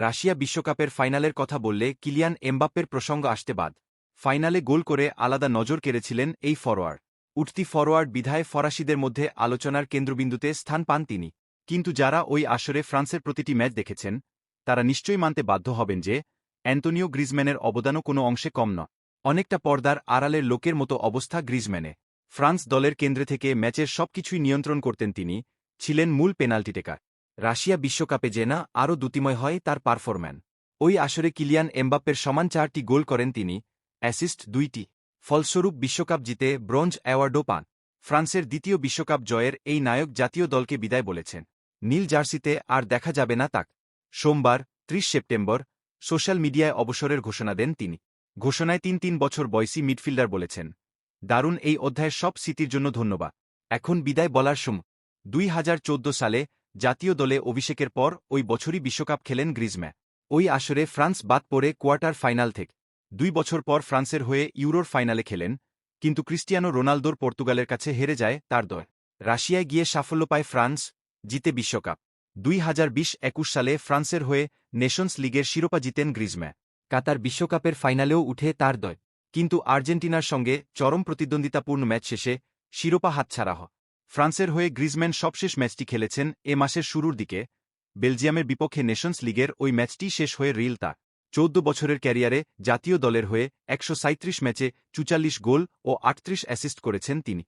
Russia বিশ্বকাপের ফাইনালের কথা বললে কিলিয়ান এমবাপ্পের প্রসঙ্গ আসতে বাদ। ফাইনালে গোল করে আলাদা নজর কেড়েছিলেন এই ফরোয়ার্ড। উঠতি ফরোয়ার্ড বিধায় ফরাসিদের মধ্যে আলোচনার কেন্দ্রবিন্দুতে স্থান পান তিনি। কিন্তু যারা ওই আসরে ফ্রান্সের প্রতিটি ম্যাচ দেখেছেন, তারা নিশ্চয়ই মানতে বাধ্য হবেন যে, অ্যান্টোনিও গ্রিজম্যানের অবদানও কোনো অংশে কম নয়। অনেকটা পর্দার আড়ালের লোকের মতো অবস্থা গ্রিজম্যানে ফ্রান্স দলের কেন্দ্রে থেকে ম্যাচের সবকিছুই নিয়ন্ত্রণ করতেন তিনি, ছিলেন মূল পেনাল্টি টেকার। রাশিয়া বিশ্বকাপে যে না আরও দুতিময় হয় তার পারফরম্যান। ওই আসরে কিলিয়ান এমবাপ্পের সমান চারটি গোল করেন তিনি, অ্যাসিস্ট দুইটি। ফলস্বরূপ বিশ্বকাপ জিতে ব্রোঞ্জ অ্যাওয়ার্ডও পান। ফ্রান্সের দ্বিতীয় বিশ্বকাপ জয়ের এই নায়ক জাতীয় দলকে বিদায় বলেছেন। নীল জার্সিতে আর দেখা যাবে না তাক। সোমবার, ত্রিশ সেপ্টেম্বর, সোশ্যাল মিডিয়ায় অবসরের ঘোষণা দেন তিনি। ঘোষণায় তিন তিন বছর বয়সী মিডফিল্ডার বলেছেন, দারুণ এই অধ্যায়ের সব স্মৃতির জন্য ধন্যবাদ। এখন বিদায় বলার সময়। দুই হাজার চৌদ্দ সালে জাতীয় দলে অভিষেকের পর ওই বছরই বিশ্বকাপ খেলেন গ্রিজম্যা ওই আসরে ফ্রান্স বাদ পড়ে কোয়ার্টার ফাইনাল থেকে। দুই বছর পর ফ্রান্সের হয়ে ইউরোর ফাইনালে খেলেন, কিন্তু ক্রিস্টিয়ানো রোনালদোর পর্তুগালের কাছে হেরে যায় তার দল। রাশিয়ায় গিয়ে সাফল্য পায় ফ্রান্স, জিতে বিশ্বকাপ। দুই হাজার বিশ একুশ সালে ফ্রান্সের হয়ে নেশনস লিগের শিরোপা জিতেন গ্রিজম্যা কাতার বিশ্বকাপের ফাইনালেও উঠে তার দয় কিন্তু আর্জেন্টিনার সঙ্গে চরম প্রতিদ্বন্দ্বিতাপূর্ণ ম্যাচ শেষে শিরোপা হাতছাড়া হয়। ফ্রান্সের হয়ে গ্রিজম্যান সবশেষ ম্যাচটি খেলেছেন এ মাসের শুরুর দিকে। বেলজিয়ামের বিপক্ষে নেশনস লিগের ওই ম্যাচটি শেষ হয়ে রিল তা চৌদ্দ বছরের ক্যারিয়ারে জাতীয় দলের হয়ে একশো সাঁইত্রিশ ম্যাচে চুচাল্লিশ গোল ও আটত্রিশ অ্যাসিস্ট করেছেন তিনি।